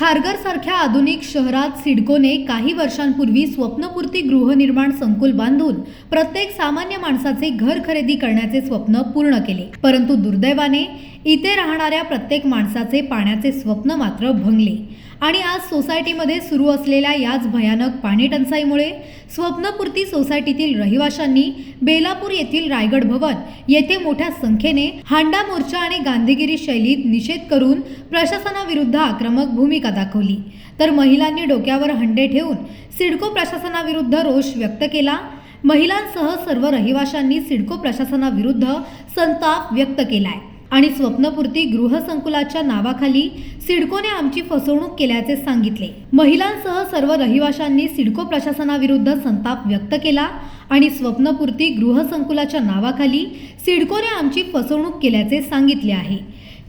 खारघर सारख्या आधुनिक शहरात सिडकोने काही वर्षांपूर्वी स्वप्नपूर्ती गृहनिर्माण संकुल बांधून प्रत्येक सामान्य माणसाचे घर खरेदी करण्याचे स्वप्न पूर्ण केले. परंतु दुर्दैवाने इथे राहणाऱ्या प्रत्येक माणसाचे पाण्याचे स्वप्न मात्र भंगले. आणि आज सोसायटीमध्ये सुरू असलेल्या याच भयानक पाणी टंचाईमुळे स्वप्नपूर्ती सोसायटीतील रहिवाशांनी बेलापूर येथील रायगड भवन येथे मोठ्या संख्येने हांडा मोर्चा आणि गांधीगिरी शैलीत निषेध करून प्रशासनाविरुद्ध आक्रमक भूमिका दाखवली. तर महिलांनी डोक्यावर हंडे ठेवून सिडको प्रशासनाविरुद्ध रोष व्यक्त केला. महिलांसह सर्व रहिवाशांनी सिडको प्रशासनाविरुद्ध संताप व्यक्त केलाय. आणि स्वप्नपूर्ती गृहसंकुलाच्या नावाखाली सिडकोने आमची फसवणूक केल्याचे सांगितले. महिलांसह सर्व रहिवाशांनी सिडको प्रशासनाविरुद्ध संताप व्यक्त केला आणि स्वप्नपूर्ती गृहसंकुलाच्या नावाखाली सिडकोने आमची फसवणूक केल्याचे सांगितले आहे.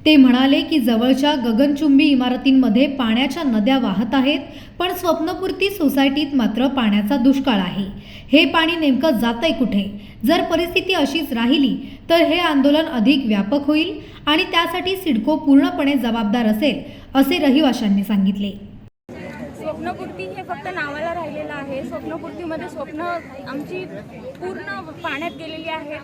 ते म्हणाले की जवळच्या गगनचुंबी इमारतींमध्ये पाण्याच्या नद्या वाहत आहेत पण स्वप्नपूर्ती सोसायटीत मात्र पाण्याचा दुष्काळ आहे. हे पाणी नेमकं जातंय कुठे? जर परिस्थिती अशीच राहिली तर हे आंदोलन अधिक व्यापक होईल आणि त्यासाठी सिडको पूर्णपणे जबाबदार असेल असे रहिवाशांनी सांगितले. स्वप्नपूर्ती हे फक्त नावाला राहिलेलं आहे. स्वप्नपूर्तीमध्ये स्वप्न आमची पूर्ण पाण्यात गेलेली आहे.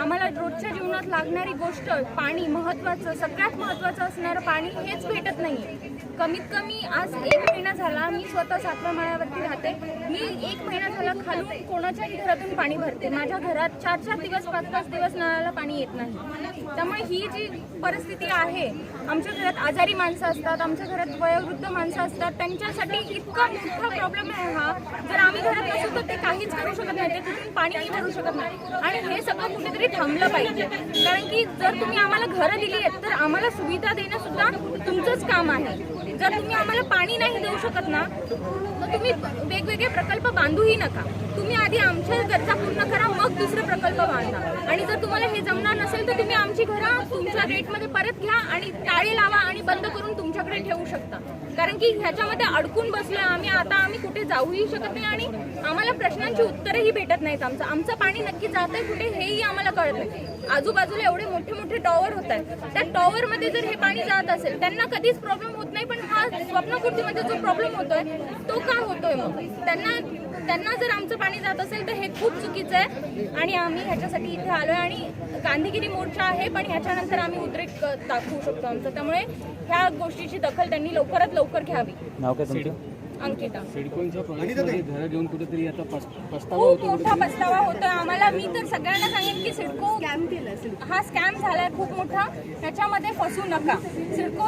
आम्हाला रोजच्या जीवनात लागणारी गोष्ट पाणी महत्त्वाचं सगळ्यात महत्त्वाचं असणारं पाणी हेच भेटत नाही कमीत कमी आज एक महिना झाला मी स्वतः सातव्या माळ्यावरती राहते. मी एक महिना झाला खालून कोणाच्याही घरातून पाणी भरते. माझ्या घरात चार चार दिवस पाच पाच दिवस नळाला पाणी येत नाही. त्यामुळे ही जी परिस्थिती आहे आमच्या घरात आजारी माणसं असतात आमच्या घरात वयोवृद्ध माणसं असतात त्यांच्यासाठी इतका मोठा प्रॉब्लेम आहे हा. जर आम्ही घरात असू तर ते काहीच करू शकत नाही. ते तिथून पाणीही भरू शकत नाही. आणि हे सगळं कुठेतरी थांबलं पाहिजे. कारण की जर तुम्ही आम्हाला घरं दिली आहेत तर आम्हाला सुविधा देणं सुद्धा तुमचंच काम आहे. जर तुम्ही आम्हाला पाणी नाही देऊ शकत ना. तर तुम्ही वेगवेगळे प्रकल्प बांधूही नका. तुम्ही आधी आमच्या गरजा पूर्ण करा मग दुसरे प्रकल्प बांधा. आणि जर तुम्हाला हे जमणार नसेल तर तुम्ही आमची घरं तुमच्या रेटमध्ये परत घ्या आणि टाळे लावा आणि बंद करून तुमच्याकडे ठेवू शकता. कारण की ह्याच्यामध्ये अडकून बसलोय आम्ही. आता आम्ही कुठे जाऊही शकत नाही आणि आम्हाला प्रश्नांची उत्तरही भेटत नाहीत आमचं. आमचं पाणी नक्की जात आहे कुठे हेही आम्हाला कळत नाही. आजूबाजूला एवढे मोठे मोठे टॉवर होत आहेत. त्या टॉवरमध्ये जर हे पाणी जात असेल त्यांना कधीच प्रॉब्लेम होत नाही पण हा स्वप्नपूर्तीमध्ये जो प्रॉब्लेम होतोय तो का होतोय मग? त्यांना त्यांना जर आमचं पाणी जात असेल तर हे खूप चुकीचं आहे. आणि आम्ही ह्याच्यासाठी इथे आलोय आणि गांधीगिरी मोर्चा आहे पण ह्याच्यानंतर आम्ही उद्रेक दाखवू शकतो आमचं. त्यामुळे ह्या गोष्टीची दखल त्यांनी लवकरात लवकर घ्यावी. नाव काय तुमचं? अंकिता. सिडकोच्या प्रोजेक्टमध्ये घरं घेऊन कुठेतरी आता पस- पस्तावा खूप होतो मोठा पस्तावा होतोय आम्हाला. मी तर सगळ्यांना सांगेन की सिडको स्कॅम केला हा स्कॅम झालाय खूप मोठा. त्याच्यामध्ये फसू नका. सिडको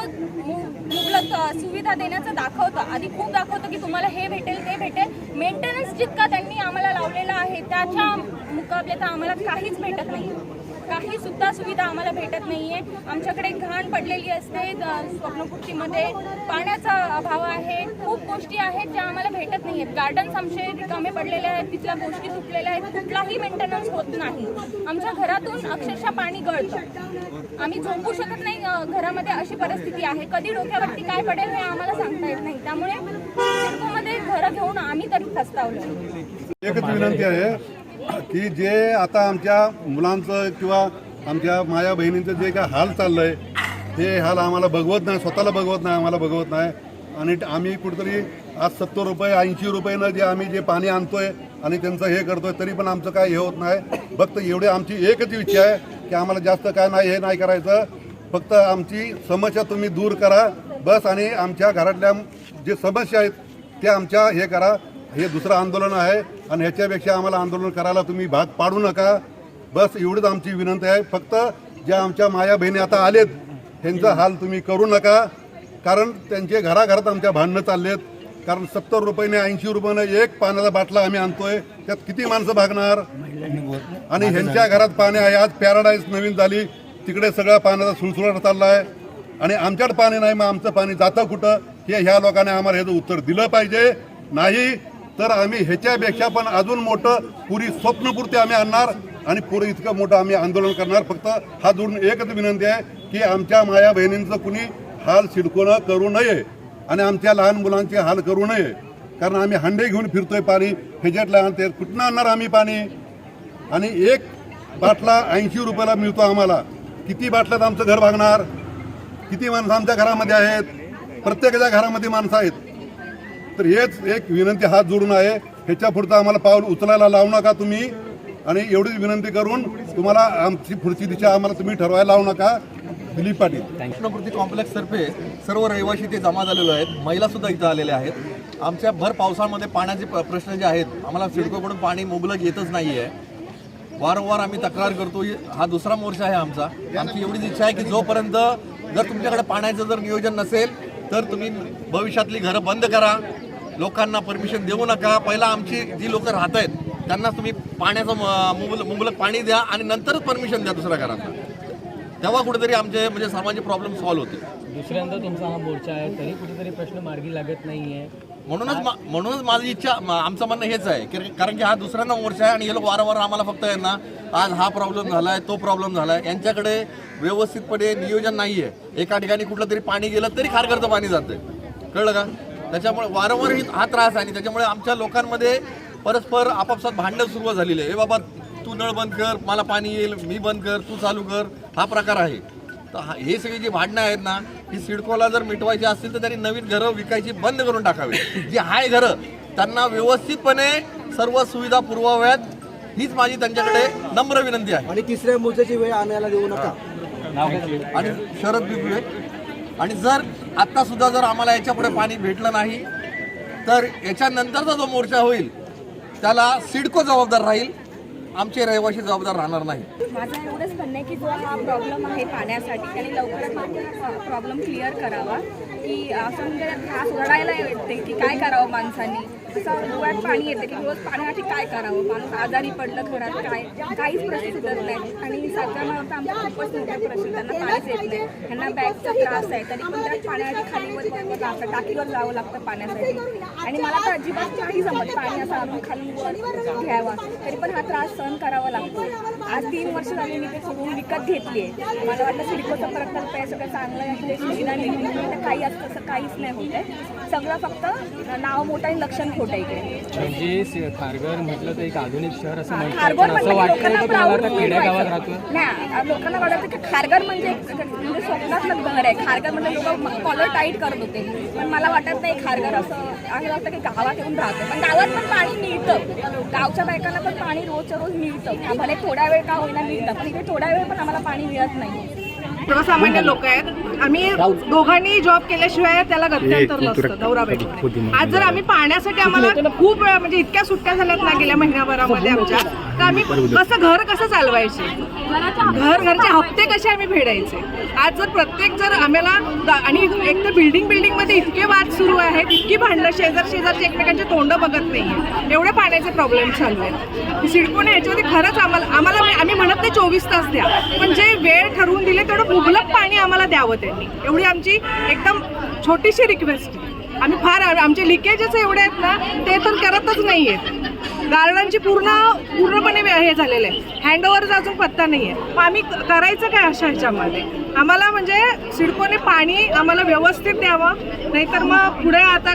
मु- मुबलक अ, सुविधा देण्याचं दाखवतं. आधी खूप दाखवतं की तुम्हाला हे भेटेल ते भेटेल. मेंटेनन्स जितका त्यांनी आम्हाला लावलेला आहे त्याच्या मुकाबले आम्हाला काहीच भेटत नाही. काही सुद्धा सुविधा आम्हाला भेटत नाहीये. आमच्याकडे घाण पडलेली असते स्वप्नपूर्तीमध्ये पाण्याचा अभाव आहे खूप गोष्टी आहेत ज्या आम्हाला भेटत नाही आहेत गार्डन्स आमचे रिकामे पडलेले आहेत तिथल्या गोष्टी सुटलेल्या आहेत. कुठलाही मेंटेनन्स होत नाही. आमच्या घरातून अक्षरशः पाणी गळतं. आम्ही झोपू शकत नाही घरामध्ये अशी परिस्थिती आहे. कधी डोक्यावरती काय पडेल हे आम्हाला सांगता येत नाही. त्यामुळे घरं घेऊन आम्ही तरी फसतावलो एकच विनंती आहे की जे आता आमच्या मुलांचं किंवा आमच्या माया बहिणींचं जे काय हाल चाललं आहे ते हाल आम्हाला बघवत नाही स्वतःला बघवत नाही आम्हाला बघवत नाही. आणि आम्ही कुठेतरी आज सत्तर रुपये ऐंशी रुपयेनं जे आम्ही जे पाणी आणतोय आणि त्यांचं हे करतोय तरी पण आमचं काय हे होत नाही. फक्त एवढे आमची एकच इच्छा आहे की आम्हाला जास्त काय नाही हे नाही करायचं. फक्त आमची समस्या तुम्ही दूर करा. बस आणि आमच्या घरातल्या जे समस्या आहेत ते आमच्या हे करा. हे दुसरं आंदोलन आहे. आणि ह्याच्यापेक्षा आम्हाला आंदोलन करायला तुम्ही भाग पाडू नका. बस एवढीच आमची विनंती आहे. फक्त ज्या आमच्या माया बहिणी आता आलेत ह्यांचा हाल तुम्ही करू नका. कारण त्यांचे घराघरात आमच्या भांडणं चाललेत. कारण सत्तर रुपयाने ऐंशी रुपयाने एक पाण्याचा बाटला आम्ही आणतोय. त्यात किती माणसं भागणार? आणि ह्यांच्या घरात पाणी आहे. आज पॅराडाईज नवीन झाली. तिकडे सगळा पाण्याचा सुळसुळाट चालला आहे आणि आमच्याकडे पाणी नाही मग आमचं पाणी जातं कुठं? हे ह्या लोकांनी आम्हाला ह्याचं उत्तर दिलं पाहिजे. नाही तर आम्ही ह्याच्यापेक्षा पण अजून मोठं पुरी स्वप्नपूर्ती आम्ही आणणार आणि पुढे इतकं मोठं आम्ही आंदोलन करणार. फक्त हा जोडून एकच विनंती आहे की आमच्या माया बहिणींचं कुणी हाल सिडकोनं करू नये आणि आमच्या लहान मुलांचे हाल करू नये. कारण आम्ही हंडे घेऊन फिरतोय पाणी फेजेटला आणते कुठनं आणणार आम्ही पाणी? आणि एक बाटला ऐंशी रुपयाला मिळतो आम्हाला. किती बाटल्यात आमचं घर भागणार किती माणसं आमच्या घरामध्ये आहेत? प्रत्येकाच्या घरामध्ये माणसं आहेत. तर हेच एक विनंती हात जोडून आहे. ह्याच्या पुढचं आम्हाला पाऊल उचलायला लावू नका तुम्ही. आणि एवढीच विनंती करून तुम्हाला आमची पुढची दिशा आम्हाला तुम्ही ठरवायला लावू नका. दिलीप पाटील. कृष्णपूर्ती कॉम्प्लेक्स तर्फे सर्व रहिवासी ते जमा झालेलो आहेत. महिला सुद्धा इथं आलेल्या आहेत. आमच्या भर पावसामध्ये पाण्याचे प्रश्न जे आहेत आम्हाला सिडकोकडून पाणी मुबलक येतच नाही आहे वारंवार आम्ही तक्रार करतो हा दुसरा मोर्चा आहे आमचा. आमची एवढीच इच्छा आहे की जोपर्यंत जर तुमच्याकडे पाण्याचं जर नियोजन नसेल तर तुम्ही भविष्यातली घरं बंद करा. लोकांना परमिशन देऊ नका. पहिला आमची जी लोक राहत आहेत त्यांना तुम्ही पाण्याचं मुबल मुबलक पाणी द्या आणि नंतरच परमिशन द्या दुसऱ्या घरांना तेव्हा कुठेतरी आमचे म्हणजे सर्वांचे प्रॉब्लेम सॉल्व्ह होते दुसऱ्यांदा तुमचा हा मोर्चा आहे तरी कुठेतरी प्रश्न मार्गी लागत नाही आहे म्हणूनच म्हणूनच माझी इच्छा आमचं म्हणणं हेच आहे. की- कारण की हा दुसऱ्यांदा मोर्चा आहे आणि हे लोक वारंवार आम्हाला फक्त यांना ना आज हा प्रॉब्लेम झालाय तो प्रॉब्लेम झालाय. यांच्याकडे व्यवस्थितपणे नियोजन नाही आहे एका ठिकाणी कुठलं तरी पाणी गेलं तरी खारघरचं पाणी जातंय. कळलं का? त्याच्यामुळे वारंवार हा त्रास आहे आणि त्याच्यामुळे आमच्या लोकांमध्ये परस्पर आपापसात भांडणं सुरू झालेली आहे. हे बाबा तू नळ बंद कर मला पाणी येईल मी बंद कर तू चालू कर. हा प्रकार आहे. तर हा- हे सगळी जी भांडणं आहेत ना ही सिडकोला जर मिटवायची असतील तर त्यांनी नवीन घरं विकायची बंद करून टाकावी. जी आहे घरं त्यांना व्यवस्थितपणे सर्व सुविधा पुरवाव्यात. हीच माझी त्यांच्याकडे नम्र विनंती आहे. आणि तिसऱ्या मोर्चाची वेळ आणायला देऊ नका. आणि शरद बिबळे आणि जर आता सुद्धा जर आम्हाला याच्यापुढे पाणी भेटलं नाही तर याच्यानंतरचा जो मोर्चा होईल त्याला सिडको जबाबदार राहील. आमचे रहिवासी जबाबदार राहणार नाही. माझं एवढंच म्हणणं आहे की जो हा प्रॉब्लेम आहे पाण्यासाठी आणि लवकरात प्रॉब्लेम क्लिअर करावा. की असं म्हणजे त्रास रडायला येते की काय करावं माणसांनी? असं डोळ्यात पाणी येते की रोज पाण्यासाठी काय करावं? माणूस आजारी पडलं घरात काय? काहीच प्रश्न सुटत नाही. आणि सगळ्यांना वाटतं आमचा खूपच मोठा प्रश्न त्यांना पाणीच येत नाही. त्यांना बॅगचा त्रास आहे. तरी पण त्या पाण्यासाठी खालीवर लागतं. टाकीवर जावं लागतं पाण्यासाठी. आणि मला तर अजिबात नाही जमत पाणी असं आणून खालून घ्यावा. तरी पण हा त्रास सहन करावा लागतो. आज तीन वर्ष झाली मी ते सोडून विकत घेतली आहे. मला वाटतं सिडकोचा प्रकल्प आहे. सगळं चांगलं आहे आहे, तर काही असं तसं काहीच नाही होत आहे. सगळं फक्त नाव मोठं आणि लक्षण खोटं आहे इकडे. म्हणजे खारघर म्हटलं तर एक आधुनिक शहर असं खारघर म्हणजे लोकांना प्राऊड नाही लोकांना वाटतं की खारघर म्हणजे एक- म्हणजे स्वप्नातलं आहे खारघर म्हणजे लोक कॉलर टाईट करत होते. पण मला वाटत नाही खारघर असं असं वाटतं की गावात येऊन राहतो. पण गावात पण पाणी मिळतं. गावच्या बायकांना पण पाणी रोजच्या रोज मिळतं. भले थोडा वेळ का होईना मिळतं. पण इथे थोडा वेळ पण आम्हाला पाणी मिळत नाही. सर्वसामान्य लोक आहेत. आम्ही दोघांनी जॉब केल्याशिवाय त्याला गत्यंतर नसतं. बायको आज जर आम्ही पाण्यासाठी आम्हाला खूप वेळा म्हणजे इतक्या सुट्ट्या झाल्यात ना गेल्या महिन्याभरामध्ये आमच्या. तर आम्ही कसं घर कसं चालवायचे? घर घरचे हप्ते कसे आम्ही फेडायचे? आज जर प्रत्येक जर आम्हाला आणि एक तर बिल्डिंग बिल्डिंगमध्ये इतके वाद सुरू आहेत इतकी भांडणं शेजार शेजारचे एकमेकांचे तोंड बघत नाहीये. एवढे पाण्याचे प्रॉब्लेम चालू आहेत. सिडकोने याच्यावरती खरंच आम्हाला आम्हाला आम्ही म्हणत नाही चोवीस तास द्या. पण जे वेळ ठरवून दिले तेवढं मुबलक पाणी आम्हाला द्यावं त्यांनी. एवढी आमची एकदम छोटीशी रिक्वेस्ट आहे आम्ही फार आमचे लिकेजेस एवढे आहेत ना ते तर करतच नाही आहेत गार्डनची पूर्ण पूर्णपणे वे- हे झालेलं आहे. हँडओव्हरचा अजून पत्ता नाही आहे मग आम्ही क- करायचं काय अशा ह्याच्यामध्ये? आम्हाला म्हणजे सिडकोने पाणी आम्हाला व्यवस्थित द्यावं. नाहीतर मग पुढे आता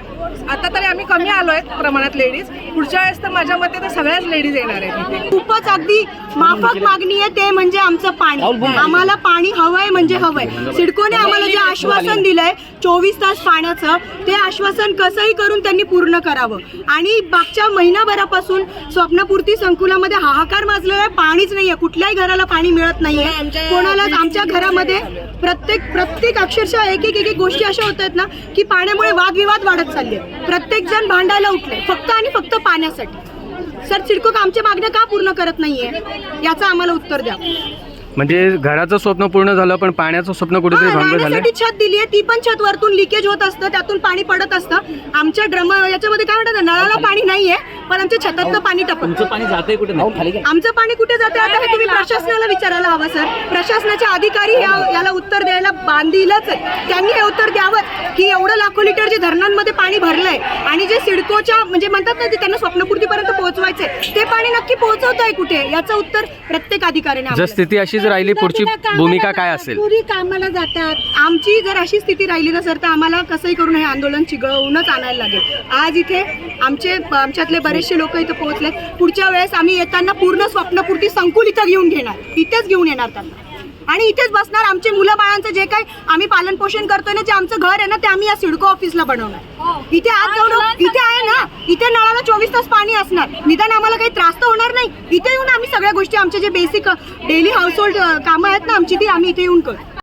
आता तरी आम्ही कमी आलो आहेत प्रमाणात लेडीज पुढच्या वेळेस तर माझ्या मते तर सगळ्याच लेडीज येणार आहेत खूपच अगदी माफक मागणी आहे ते म्हणजे आमचं पाणी. आम्हाला पाणी हवंय म्हणजे हवंय. सिडकोने आम्हाला जे आश्वासन दिलंय चोवीस तास पाण्याचं ते आश्वासन कसंही करून त्यांनी पूर्ण करावं. आणि मागच्या महिनाभरापासून स्वप्नपूर्ती संकुलामध्ये हाहाकार माजलेला आहे. पाणीच नाहीये. कुठल्याही घराला पाणी मिळत नाहीये. कोणालाच आमच्या घरामध्ये प्रत्येक प्रत्येक अक्षरशः एक एक एक गोष्टी अशा होत आहेत ना की पाण्यामुळे वादविवाद वाढत चालले. प्रत्येक जण भांडायला उठले. फक्त आणि फक्त पाण्यासाठी. सर सिडको आमच्या मागण्या का पूर्ण करत नाहीये? याचं आम्हाला उत्तर द्या. म्हणजे घराचं स्वप्न पूर्ण झालं पण पाण्याचं स्वप्न कुठेतरी हा, भंग झालं छत दिली आहे ती पण छत वरतून लिकेज होत असतं. त्यातून पाणी पडत असतं. आमच्या ड्रम याच्यामध्ये काय म्हणतात नळाला पाणी नाहीये. पण आमच्या छतातलं पाणी टपक पाणी जाते कुठे नाही? आमचं पाणी कुठे जाते आता हे तुम्ही प्रशासनाला विचारायला हवं सर. प्रशासनाचे अधिकारी या- याला उत्तर द्यायला बांधीलच आहे. त्यांनी हे उत्तर द्यावं की एवढं लाखो लिटर जे धरणांमध्ये पाणी भरलंय आणि जे सिडकोच्या म्हणजे म्हणतात ना ते त्यांना स्वप्नपूर्तीपर्यंत पोहोचवायचंय ते पाणी नक्की पोहोचवत आहे कुठे? याचं उत्तर प्रत्येक अधिकाऱ्याने जर आम्हाला स्थिती अशीच राहिली पुढची भूमिका काय असेल? पुरी कामाला जातात. आमची जर अशी स्थिती राहिली ना सर तर आम्हाला कसंही करून हे आंदोलन चिघळवूनच आणायला लागेल. आज इथे आमचे आमच्यातले बरेचसे लोक इथं पोहोचले पुढच्या वेळेस आम्ही येताना पूर्ण स्वप्नपूर्ती संकुल इथं घेऊन घेणार. इथेच घेऊन येणार त्यांना. आणि इथेच बसणार आमचे मुलं बाळांचं जे काही आम्ही पालन पोषण करतोय ना जे आमचं घर आहे ना ते आम्ही या सिडको ऑफिसला बनवणार. इथे आज जाऊन इथे आहे ना इथे नळाला चोवीस तास पाणी असणार. निदान आम्हाला काही त्रास तर होणार नाही. इथे येऊन आम्ही सगळ्या गोष्टी आमचे जे बेसिक डेली हाऊस होल्ड कामं आहेत ना आमची ती आम्ही इथे येऊन करू